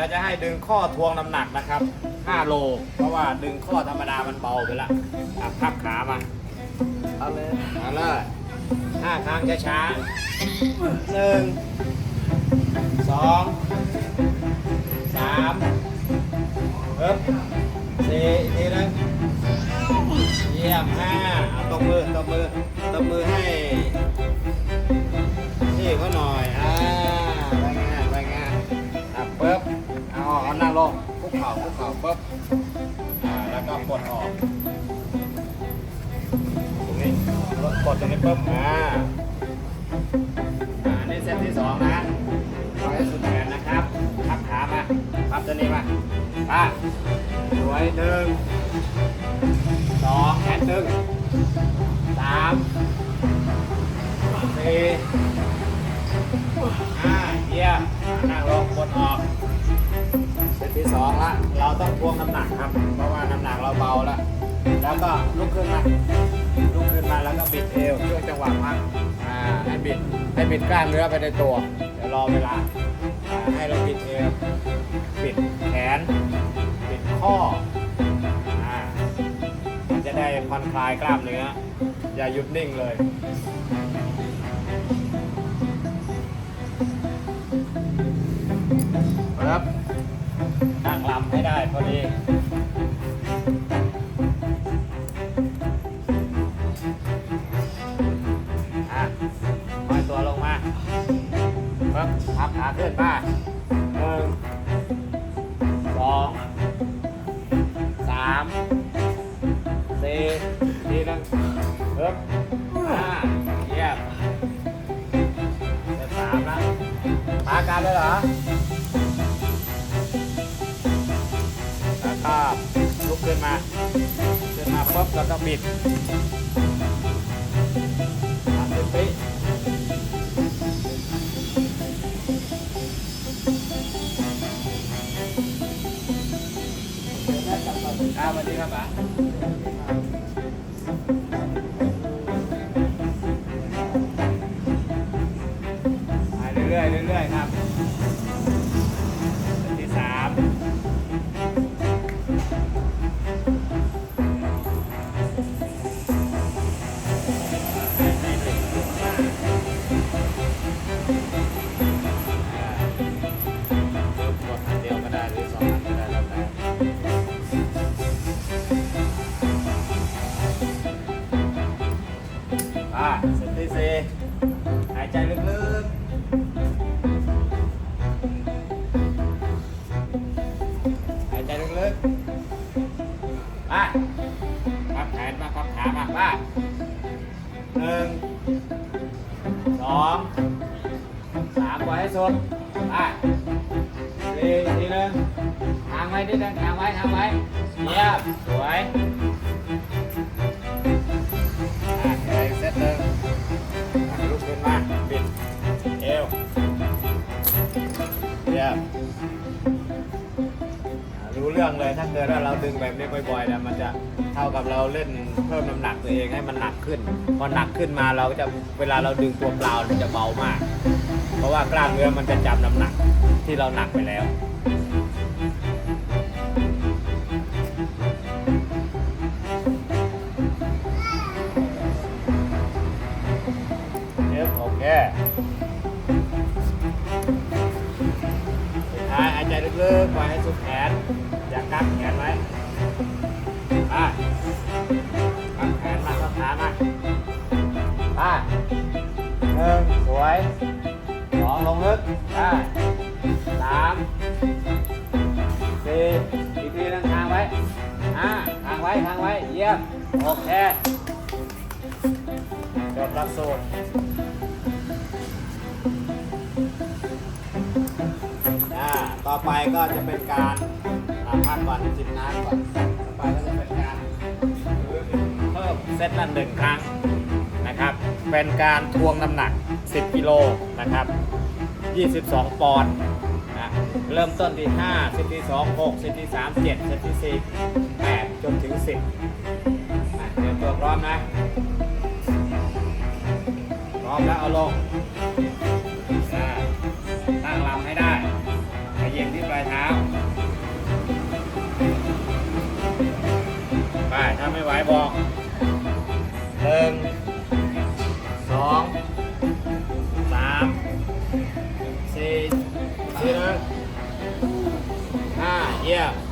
ดี๋ยวจะให้ดึงข้อทวงน้ำหนักนะครับ 5 โล เพราะว่าดึงข้อธรรมดามันเบาไปละอะพับขามาเอาเลยเอาเลยห้าครั้งช้าๆหนึ่งสองสามเอ๊บสี่ทีนึงเยี่ยมห้าเอาตบมือตบมือตบมือให้นี่เขาหน่อยอ่า เอาเอานั่งลงคุกเข่าคุกเข่าปึ๊บอ่าแล้วก็กดออกตรงนี้กดตรงนี้ปุ๊บอ่าอ่านี่เซตที่สองนะร้อยสุดแขนนะครับพับขามาพับตัวนี้มาป้าสวยหนึ่งสองแขนตึงสามสี่ห้าเยี่ยมนั่งลงกดออก ที่สองละเราต้องทวงน้ำหนักครับ เพราะว่าน้ำหนักเราเบาแล้วแล้วก็ลุกขึ้นมาลุกขึ้นมาแล้วก็บิดเอวช่วงจังหวะพักอ่าให้บิดให้บิดกล้ามเนื้อไปในตัวเดี๋ยวรอเวลาให้เราบิดเอวบิดแขนบิดข้ออ่าจะได้ผ่อนคลายกล้ามเนื้ออย่าหยุดนิ่งเลยครับ ตั้งลำให้ได้พอดีอะปล่อยตัวลงมาปึ๊บพับขาขึ้นมาหนึ่งสองสามสี่ทีนึงปึ๊บห้าเยี่ยมเสร็จสามนะปาการเลยเหรอ แล้วก็บิดสามสิบปีครับสวัสดีครับป๋าไปเรื่อยๆเรื่อยๆครับ หนึ่งสองสามไว้ให้สุดป้าสี่ทีหนึ่งทางไว้นิดนึงทางไว้ทางไว้เยี่ยมสวยอะอะไรเซตหนึ่งอะลุกขึ้นมา บิดเอวเยี่ยมอ่ารู้ เรื่องเลยถ้าเกิดว่าเราดึงแบบนี้บ่อยๆนี่ยมันจะเท่ากับเราเล่นเพิ่มน้ำหนักตัวเองให้มันหนักขึ้น พอหนักขึ้นมาเราก็จะเวลาเราดึงตัวเปล่ามันจะเบามาก เพราะว่ากล้ามเนื้อมันจะจำน้ำหนักที่เราหนักไปแล้วเดี๋ยวโอเคสุดท้ายหายใจลึกๆปล่อยให้สุดแขน แขนไว้อะกักแขนมากักขามาอะหนึ่งสวยสองลงลึกอะสามสี่อีกทีหนึงทางไว้อะทางไว้ทางไว้เยี่ยมโอเคจบหลักสูตรอ่าต่อไปก็จะเป็นการ อ่าพักก่อนจิบน้ำก่อนต่อไปก็จะเป็นการเพิ่มเซตละหนึ่งครั้งนะครับ เป็นการทวงน้ำหนัก 10 กิโลนะครับ 22 ปอนด์นะเริ่มต้นที่5เซตที่ 2 6เซตที่ 3 7เซตที่ 4 8 จนถึง 10อะเตรียมตัวพร้อมนะ พร้อมแล้วเอาลงตั้งลำให้ได้ขยอียงที่ปลายเท้า ห้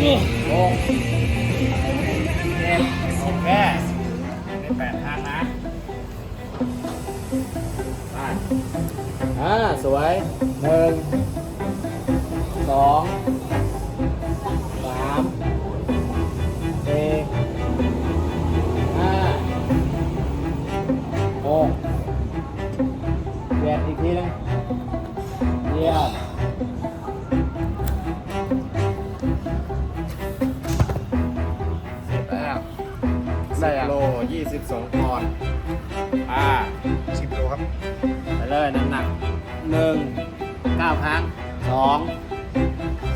หกเจ็ดโอเคเป็นแปดท่างนะไปอ่า สวยหนึ่งสองสามสี่ห้าหกเจ็ดอีกทีนึงเยี่ยม 42ปอนด์อ่าสิบโลครับไปเลยน้ำหนักหนึ่งเก้าครั้งสอง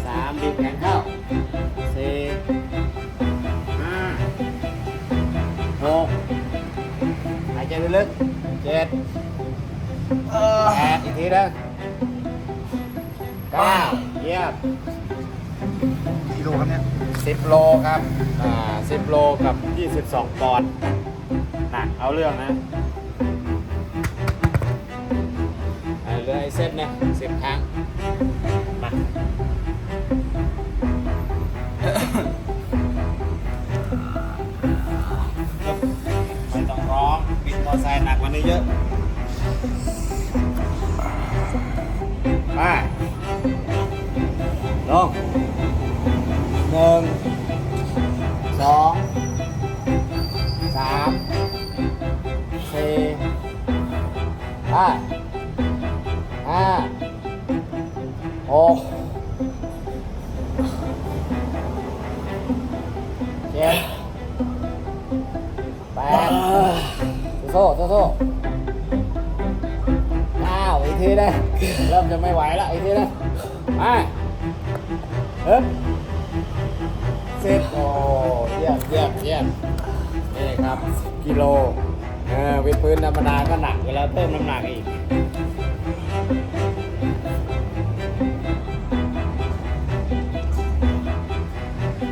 สามบีบแขนเข้าสี่ห้าหกหายใจลึกๆเจ็ดแปดอีกทีนะเก้าเยี่ยมกี่โลครับเนี่ยสิบโลครับอ่าสิบโลกับยี่สิบสองปอนด์ หนักเอาเรื่องนะเหลือไอ้เส้นนี่ยสิบครั้งมาไม่ต้องร้องบิดมอไซค์หนักกว่านี้เยอะไปลงหนึ่ง ห้าห้าหกเจ็ดแปดโซ่โซ่โซ่เก้าอีกทีนะเริ่มจะไม่ไหวแล้วอีกทีนะไปเฮ้ยสิบโอ้เยี่ยมเยี่ยมเยี่ยมนี่ครับกิโล เออวิดพื้นธรรมดาก็หนักเวลาเพิ่มน้ำหนักอีก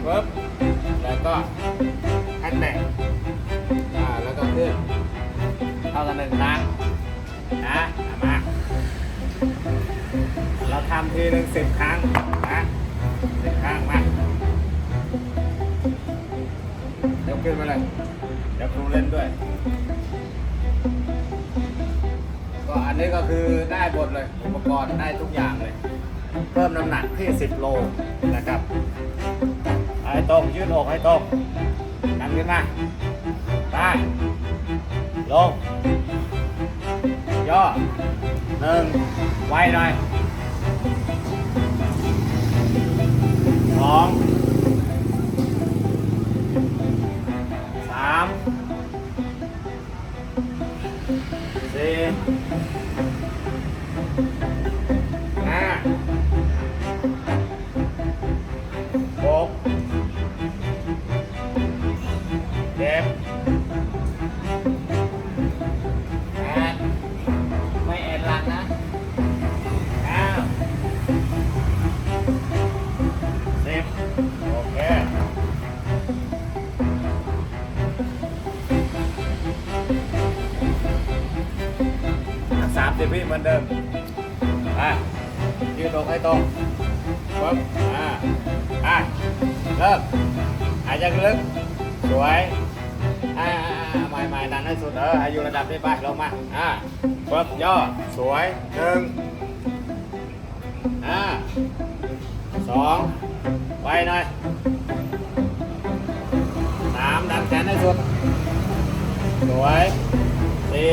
ปึ๊บแล้วก็ให้แตะอ่าแล้วก็ขึ้นเท่ากันหนึ่งครั้งนะมาเราทำทีหนึ่งสิบครั้งนะ ได้หมดเลย อุปกรณ์ได้ทุกอย่างเลย เพิ่มน้ำหนักที่ 10 โลนะครับให้ตรงยืดอกให้ตรงดันขึ้นมาไปลงย่อหนึ่งไวหน่อย สิบวิเหมือนเดิมอะยืนตรงให้ตรงปึ๊บอ่าอะเริ่มหายใจลึกสวยอ่าใหม่ใหม่ดันให้สุดเออให้อยู่ระดับนี้ไปลงมาอ่าปึ๊บย่อสวยหนึ่งอ่าสองไวหน่อยสามดันแขนให้สุดสวยสี่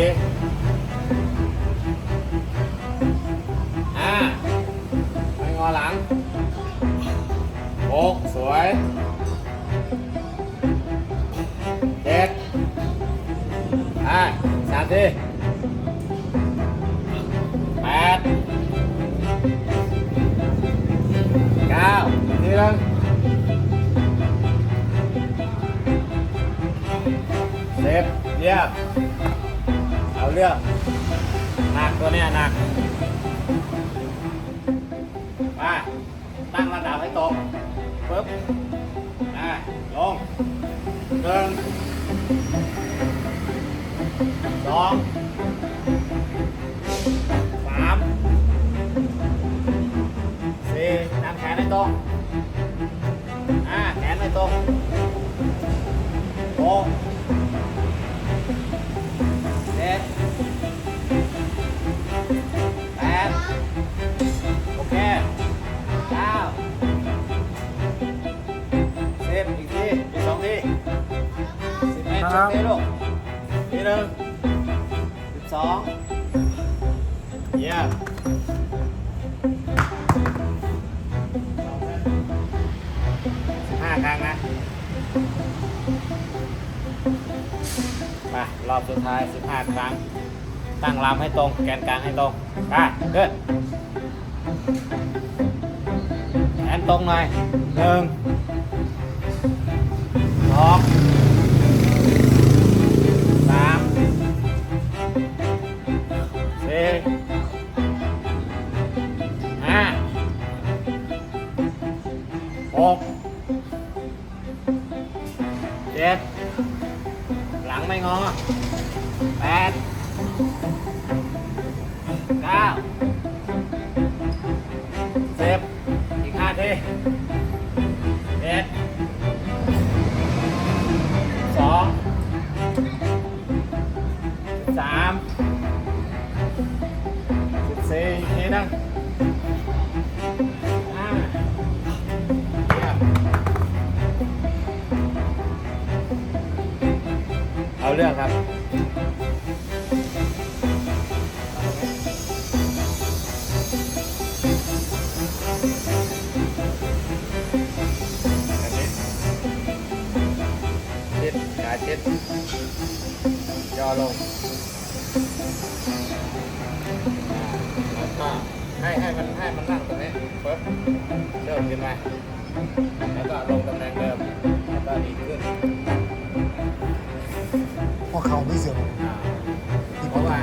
ม่งอหลังหกสวยเจ็ดอ่าสามทีแปดเก้าทีหนึงสิบเยี่ยมเอาเรื่องหนักตัวเนี้ยหนัก มาตั้งระดับให้ตรงปึ๊บอ่าลงหนึ่งสองสามสี่ตั้งแขนให้ตรงอ่าแขนให้ตรงหก สองทีสิบเอ็ดครับทีลูกทีหนึ่งสิบสองเยี่ยมสิบห้าครั้งนะมารอบสุดท้าย15ครั้ง ตั้งลำให้ตรง แกนกลางให้ตรงไปเดินแขนตรงหน่อยหนึ่งส องสามสี่ห้าหกเจ็ดหลังไม่งอแปด เรื่องครับอันนี้ชิดขาชิดย่อลงอ่าให้ให้มันให้มันนั่งตรงนี้ปึ๊บเริ่มขึ้นมาแล้วก็ลงตำแหน่งเดิมแล้วก็ดีขึ้น พวกเขาไม่เสื่อมอ่าเพราะว่า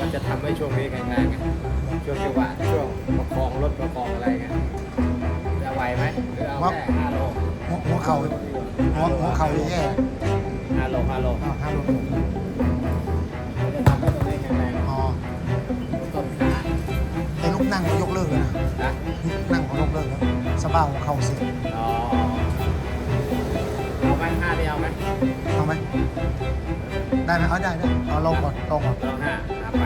มันจะทำให้ช่วงนี้แข็งแรงไงช่วงจังหวะช่วงประคองรถประคองอะไรเงี้ยจะไหวไหมหรือเอาแค่ห้าโลหัวหัวเข่าหัวหัวเข่าแย่ห้าโลห้าโลอ้าวห้าลูกมันจะทำให้ตรงนี้แข็งแรงอ๋อต้นขาไอ้ลูกนั่งเขายกเลิกเลยนะนะลูกนั่งเขายกเลิกแล้วสะบ้าหัวเข่าเสื่อมอ๋อเอาไหมห้านี่เอาไหมเอาไหม ได้ไหมเอาได้ได้เอาลงก่อนลงก่อนลองห้าเอาไป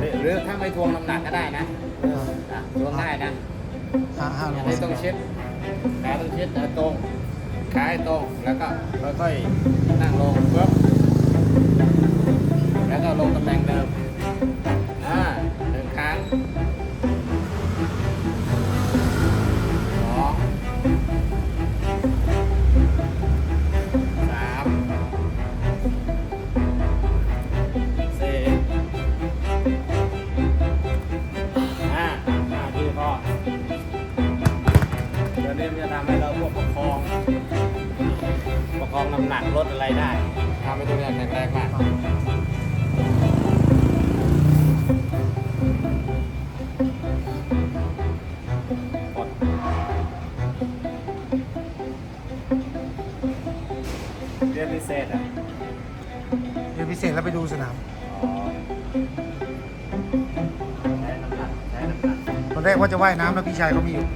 หรือหรือถ้าไม่ทวงน้ำหนักก็ได้นะอะทวงได้นะห้าห้าโลอันนี้ต้องเช็ดขาต้องเช็ดเอาตรงขาให้ตรงแล้วก็ค่อยๆนั่งลงปึ๊บแล้วก็ลงตำแหน่งเดิม เสร็จแล้วไปดูสนามตอนแรกว่าจะว่ายน้ำแล้วพี่ชายเขามีอยู่